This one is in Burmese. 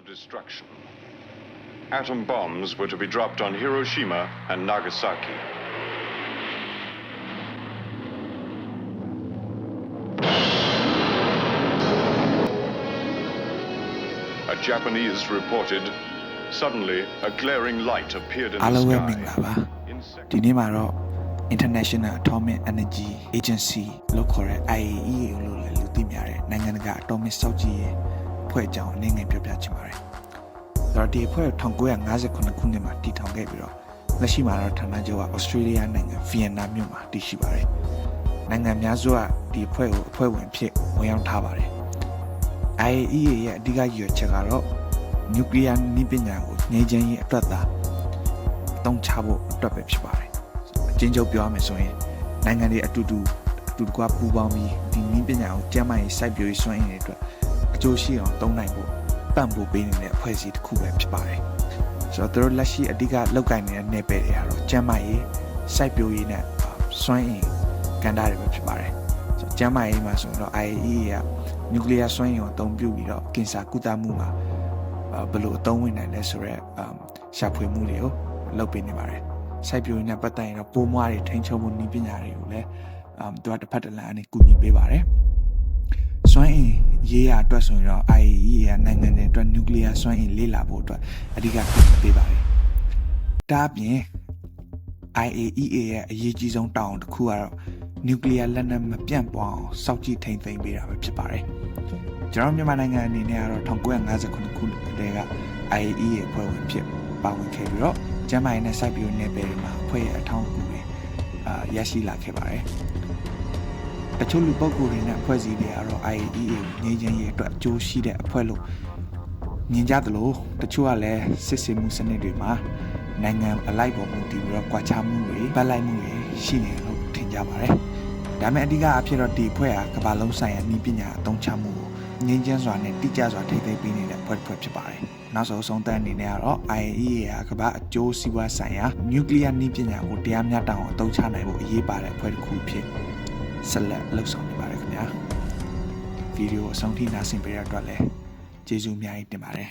of destruction. Atom bombs were to be dropped on Hiroshima and Nagasaki. A Japanese reported suddenly a glaring light appeared in အား the လုံးပဲမင်္ဂ sky. လာပါ In seconds. ဒီနေ့မှာတော့ International Atomic Energy Agency လို့ခေါ်တဲ့ IAEA လို့လည်းလူသိများတဲ့နိုင်ငံတကာ Atomic စောင့်ကြည့်ရေး အဖွဲ့အကြောင်းအနေငယ်ပြောပြချင်ပါတယ်။ဆိုတော့ဒီအဖွဲ့ကို1959ခုနှစ်မှာတည်ထောင်ခဲ့ပြီးတော့လက်ရှိမှာတော့ဌာနချုပ်က Australia နိုင်ငံ Vienna မြို့မှာတည်ရှိပါတယ်။နိုင်ငံများစုကဒီအဖွဲ့ကိုအဖွဲ့ဝင်ဖြစ်ဝင်ရောက်ထားပါတယ်။ IAEA ရဲ့အဓိကရည်ရွယ်ချက်ကတော့ nuclear နည်းပညာကိုငြိမ်းချမ်းရေးအတွက်သာအသုံးချဖို့အတွက်ပဲဖြစ်ပါတယ်အချင်းချုပ်ပြောရမယ်ဆိုရင်နိုင်ငံတွေအတူတူအတူတကွပူးပေါင်းပြီးဒီနည်းပညာကိုကျန်းမာရေးစိုက်ပျိုးရေးစွမ်းအင်တွေအတွက်အ ကျိုးရှိအောင်သုံးနိုင်ဖို့ပံ့ပိုးပေးနေတဲ့အဖွဲ့အစည်းတစ်ခုပဲဖြစ်ပါတယ်ဆိုတော့သူတို့လက်ရှိအဓိကလောက်ကိုင်နေတဲ့နယ်ပယ်တွေကတော့ကျန်းမာရေးစိုက်ပျိုးရေးနဲ့စွမ်းအင်ကဏ္ဍတွေပဲဖြစ်ပါတယ်ဆိုတော့ကျန်းမာရေးမှာဆိုရင်တော့ IAEA ကနျူကလ িয়ার စွမ်းအင်ကိုအသုံးပြုပြီးတော့ကင်ဆာကုသမှုမှာအာဘယ်လိုအသုံးဝင်နိုင်လဲဆိုတော့အမ်ရှာဖွေမှုတွေကိုလုပ်ပေးနေပါတယ်စိုက်ပျိုးရေးနဲ့ပတ်သက်ရင်တော့ပိုးမွားတွေထိန်းချုပ်မှုနည်းပညာတွေကိုလည်းအမ်သူကတစ်ဖက်တစ်လမ်းအနေကူညီပေးပါတယ် စွမ်းအင်ရေးရအတွက်ဆိုရင်တော့ IAEA ကနိုင်ငံတွေအတွက်နျူကလ িয়ারစွမ်းအင်လေ့လာဖို့အတွက်အဓိကကူညီပေးပါတယ်ဒါအပြင် IAEA ရဲ့အရေးကြီးဆုံးတာဝန်တစ်ခုကတော့နျူကလ িয়ারလက်နက်မပြန့်ပွားအောင်စောင့်ကြည့်ထိန်းသိမ်းပေးတာပဲဖြစ်ပါတယ်ကျွန်တော်မြန်မာနိုင်ငံအနေနဲ့ကတော့1959ခုနှစ်တည်းက IAEA အဖွဲ့ဝင်ဖြစ်ပါဝင်ခဲ့ပြီးတော့ကျန်းမာရေးနဲ့စိုက်ပျိုးနယ်ပယ်တွေမှာအဖွဲ့ရဲ့အထောက်အကူတွေအာရရှိလာခဲ့ပါတယ် တချို့လူပုဂ္ဂိုလ်တွေနဲ့အဖွဲ့အစည်းတွေကတော့ IAEA ကိုငြိမ်းချမ်းရေးအတွက်အကျိုးရှိတဲ့အဖွဲ့လို့မြင်ကြသလိုတချို့ကလည်းစစ်ဆေးမှုစနစ်တွေမှာနိုင်ငံအလိုက်ပေါ်မူတည်ပြီးတော့ကြွားချမှုတွေပတ်လိုက်မှုတွေရှိနေတယ်လို့ထင်ကြပါတယ်ဒါပေမဲ့အဓိကအဖြစ်တော့ဒီအဖွဲ့ဟာကမ္ဘာလုံးဆိုင်ရာနည်းပညာအသုံးချမှုကိုငြိမ်းချမ်းစွာနဲ့တိကျစွာထိသိမ်းပေးနေတဲ့အဖွဲ့တစ်ဖွဲ့ဖြစ်ပါတယ်နောက်ဆုံးအဆုံးသတ်အနေနဲ့ကတော့ IAEA ဟာကမ္ဘာအကျိုးစီးပွားဆိုင်ရာနျူကလ িয়ার နည်းပညာကိုတရားမျှတအောင်အသုံးချနိုင်ဖို့အရေးပါတဲ့အဖွဲ့တစ်ခုဖြစ် ဆက်လက်လှုပ်ဆောင်နေပါတယ်ခင်ဗျာဗီဒီယိုအဆုံးထိနားဆင်ပေးတဲ့အတွက်လည်းကျေးဇူးအများကြီးတင်ပါတယ်